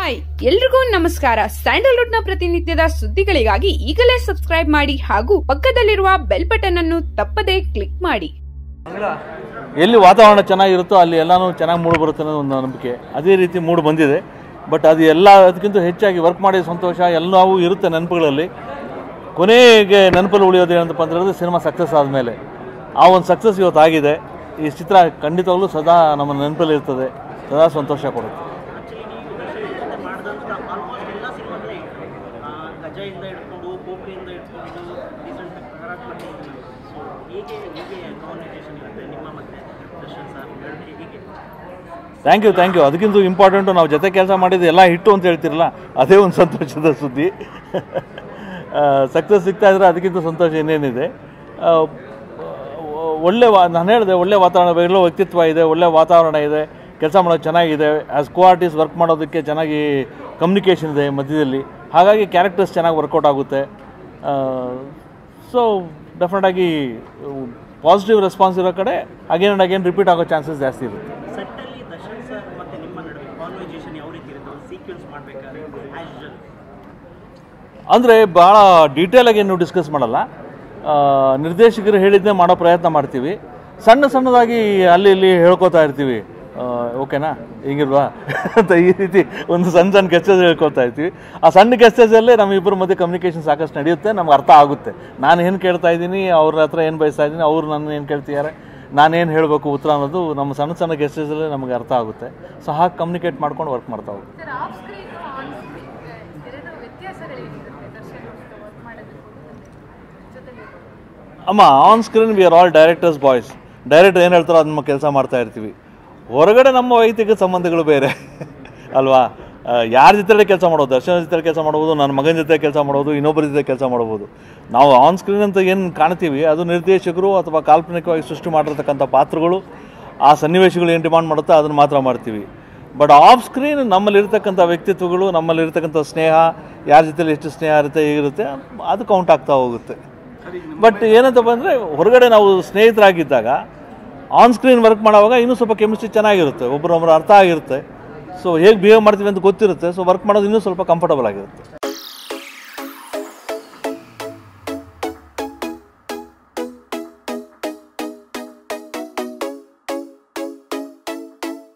Hi ಎಲ್ರಿಗೂ ನಮಸ್ಕಾರ. ಸ್ಯಾಂಡಲ್ವುಡ್ನ ಪ್ರತಿನಿತ್ಯದ ಸುದ್ದಿಗಳಿಗಾಗಿ ಈಗಲೇ ಸಬ್ಸ್ಕ್ರೈಬ್ ಮಾಡಿ ಹಾಗೂ ಪಕ್ಕದಲ್ಲಿರುವ ಬೆಲ್ ಬಟನ್ ಅನ್ನು ತಪ್ಪದೇ ಕ್ಲಿಕ್ ಮಾಡಿ. ಎಲ್ಲಿ ವಾತಾವರಣ ಚೆನ್ನಾಗಿರುತ್ತೋ ಅಲ್ಲಿ ಎಲ್ಲಾನು ಚೆನ್ನಾಗಿ ಮೂಡ್ ಬರುತ್ತೆ ಅನ್ನೋ ಒಂದು ನಂಬಿಕೆ. ಅದೇ ರೀತಿ ಮೂಡ್ ಬಂದಿದೆ. ಬಟ್ ಅದು ಎಲ್ಲ ಅದಕ್ಕಿಂತ ಹೆಚ್ಚಾಗಿ ವರ್ಕ್ ಮಾಡಿದ ಸಂತೋಷ ಎಲ್ಲವೂ ಇರುತ್ತೆ ನೆನಪುಗಳಲ್ಲಿ. ಕೊನೆಗೆ ನೆನಪಲ್ಲಿ ಉಳಿಯೋದು ಏನಂತಪ್ಪ ಅಂತ ಹೇಳಿದ್ರೆ ಸಿನಿಮಾ ಸಕ್ಸಸ್ ಆದಮೇಲೆ. ಆ ಒಂದು ಸಕ್ಸಸ್ ಇವತ್ತು ಆಗಿದೆ ಈ ಚಿತ್ರ ಖಂಡಿತವಾಗ್ಲೂ ಸದಾ ನಮ್ಮ ನೆನಪಲ್ಲಿ ಇರ್ತದೆ. ಸದಾ ಸಂತೋಷ ಕೊಡುತ್ತೆ. ಗಜಯಿಂದ ಹಿಡ್ಕೊಂಡು, ಕೋಪಿಯಿಂದ ಹಿಡ್ಕೊಂಡು ರೀಸೆಂಟ್ ಕರಾಟ್ ಸೊ ಹೀಗೆ ಹೀಗೆ ಕಮ್ಯುನಿಕೇಷನ್ ಇರುತ್ತೆ ನಿಮ್ಮ ಮತ್ತೆ ದರ್ಶನ್ ಸರ್ ಹೇಳಿದ್ರೆ ಹೀಗೆ. ಥ್ಯಾಂಕ್ ಯು ಥ್ಯಾಂಕ್ ಯು ಅದಕ್ಕಿಂತ ಇಂಪಾರ್ಟೆಂಟು ನಾವು ಜೊತೆ ಕೆಲಸ ಮಾಡಿದ್ದು ಎಲ್ಲ ಹಿಟ್ಟು ಅಂತ ಹೇಳ್ತಿರಲ್ಲ, ಅದೇ ಒಂದು ಸಂತೋಷದ ಸುದ್ದಿ. ಸಕ್ಸಸ್ ಸಿಗ್ತಾ ಇದ್ರೆ ಅದಕ್ಕಿಂತ ಸಂತೋಷ ಇನ್ನೇನಿದೆ. ಒಳ್ಳೆ ವಾ, ನಾನು ಹೇಳಿದೆ, ಒಳ್ಳೆ ವಾತಾವರಣ ಒಳ್ಳೆ ವ್ಯಕ್ತಿತ್ವ ಇದೆ, ಒಳ್ಳೆ ವಾತಾವರಣ ಇದೆ, ಕೆಲಸ ಮಾಡೋದು ಚೆನ್ನಾಗಿದೆ ಆ್ಯಸ್ ಕೋ ಆರ್ಟಿಸ್ಟ್ ವರ್ಕ್ ಮಾಡೋದಕ್ಕೆ ಚೆನ್ನಾಗಿ ಕಮ್ಯುನಿಕೇಷನ್ ಇದೆ ಮಧ್ಯದಲ್ಲಿ. ಹಾಗಾಗಿ ಕ್ಯಾರೆಕ್ಟರ್ಸ್ ಚೆನ್ನಾಗಿ ವರ್ಕೌಟ್ ಆಗುತ್ತೆ. ಸೊ ಡೆಫಿನೆಟಾಗಿ ಪಾಸಿಟಿವ್ ರೆಸ್ಪಾನ್ಸ್ ಇರೋ ಕಡೆ ಅಗೇನ್ ಆ್ಯಂಡ್ ಅಗೇನ್ ರಿಪೀಟ್ ಆಗೋ ಚಾನ್ಸಸ್ ಜಾಸ್ತಿ ಇರುತ್ತೆ. ಅಂದರೆ ಭಾಳ ಡೀಟೇಲಾಗಿ ಏನು ಡಿಸ್ಕಸ್ ಮಾಡಲ್ಲ. ನಿರ್ದೇಶಕರು ಹೇಳಿದ್ದೇ ಮಾಡೋ ಪ್ರಯತ್ನ ಮಾಡ್ತೀವಿ. ಸಣ್ಣ ಸಣ್ಣದಾಗಿ ಅಲ್ಲಿ ಇಲ್ಲಿ ಹೇಳ್ಕೊತಾ ಇರ್ತೀವಿ. ಓಕೆನಾ? ಹಿಂಗಿಲ್ವಾ? ಅಂತ ಈ ರೀತಿ ಒಂದು ಸಣ್ಣ ಸಣ್ಣ ಗೆಸ್ಟೇಜ್ ಹೇಳ್ಕೊಳ್ತಾ ಇರ್ತೀವಿ. ಆ ಸಣ್ಣ ಗೆಸ್ಟೇಜಲ್ಲೇ ನಮ್ಮಿಬ್ಬರ ಮಧ್ಯೆ ಕಮ್ಯುನಿಕೇಷನ್ ಸಾಕಷ್ಟು ನಡೆಯುತ್ತೆ ನಮ್ಗೆ ಅರ್ಥ ಆಗುತ್ತೆ. ನಾನು ಏನು ಕೇಳ್ತಾ ಇದ್ದೀನಿ ಅವ್ರ ಹತ್ರ ಏನು ಬಯಸ್ತಾ ಇದ್ದೀನಿ ಅವ್ರು ನನ್ನ ಏನು ಕೇಳ್ತಿದ್ದಾರೆ ನಾನೇನು ಹೇಳಬೇಕು ಉತ್ತರ ಅನ್ನೋದು ನಮ್ಮ ಸಣ್ಣ ಸಣ್ಣ ಗೆಸ್ಟೇಜಲ್ಲೇ ನಮಗೆ ಅರ್ಥ ಆಗುತ್ತೆ. ಸೊ ಹಾಗೆ ಕಮ್ಯುನಿಕೇಟ್ ಮಾಡ್ಕೊಂಡು ವರ್ಕ್ ಮಾಡ್ತಾ ಹೋಗ್ತೀವಿ. ಜೊತೆಲಿ ಅಮ್ಮ on screen we are all directors boys director ಏನು ಹೇಳ್ತಾರೋ ಅದನ್ನ ಕೆಲಸ ಮಾಡ್ತಾ ಇರ್ತೀವಿ. ಹೊರಗಡೆ ನಮ್ಮ ವೈಯಕ್ತಿಕ ಸಂಬಂಧಗಳು ಬೇರೆ. ಅಲ್ವಾ? ಯಾರ ಜೊತೆ ಕೆಲಸ ಮಾಡೋದು? ದರ್ಶನ ಜೊತೆ ಕೆಲಸ ಮಾಡ್ಬೋದು, ನನ್ನ ಮಗನ ಜೊತೆ ಕೆಲಸ ಮಾಡ್ಬೋದು, ಇನ್ನೊಬ್ಬರ ಜೊತೆ ಕೆಲಸ ಮಾಡ್ಬೋದು. ನಾವು ಆನ್ ಸ್ಕ್ರೀನ್ ಅಂತ ಏನು ಕಾಣ್ತೀವಿ, ಅದು ನಿರ್ದೇಶಕರು ಅಥವಾ ಕಾಲ್ಪನಿಕವಾಗಿ ಸೃಷ್ಟಿ ಮಾಡಿರ್ತಕ್ಕಂಥ ಪಾತ್ರಗಳು, ಆ ಸನ್ನಿವೇಶಗಳು ಏನು ಡಿಮಾಂಡ್ ಮಾಡುತ್ತೋ ಅದನ್ನು ಮಾತ್ರ ಮಾಡ್ತೀವಿ. ಬಟ್ ಆಫ್ ಸ್ಕ್ರೀನ್ ನಮ್ಮಲ್ಲಿರ್ತಕ್ಕಂಥ ವ್ಯಕ್ತಿತ್ವಗಳು, ನಮ್ಮಲ್ಲಿರ್ತಕ್ಕಂಥ ಸ್ನೇಹ, ಯಾರ ಜೊತೆಲಿ ಎಷ್ಟು ಸ್ನೇಹ ಇರುತ್ತೆ, ಹೇಗಿರುತ್ತೆ, ಅದು ಕೌಂಟ್ ಆಗ್ತಾ ಹೋಗುತ್ತೆ. ಬಟ್ ಏನಂತ ಬಂದರೆ, ಹೊರಗಡೆ ನಾವು ಸ್ನೇಹಿತರಾಗಿದ್ದಾಗ ಆನ್ ಸ್ಕ್ರೀನ್ ವರ್ಕ್ ಮಾಡೋವಾಗ ಇನ್ನೂ ಸ್ವಲ್ಪ ಕೆಮಿಸ್ಟ್ರಿ ಚೆನ್ನಾಗಿರುತ್ತೆ ಒಬ್ಬರೊಬ್ಬರು ಅರ್ಥ ಆಗಿರುತ್ತೆ. ಸೊ ಹೇಗೆ ಬಿಹೇವ್ ಮಾಡ್ತೀವಿ ಅಂತ ಗೊತ್ತಿರುತ್ತೆ ಸೊ ವರ್ಕ್ ಮಾಡೋದು ಇನ್ನೂ ಸ್ವಲ್ಪ ಕಂಫರ್ಟಬಲ್ ಆಗಿರುತ್ತೆ.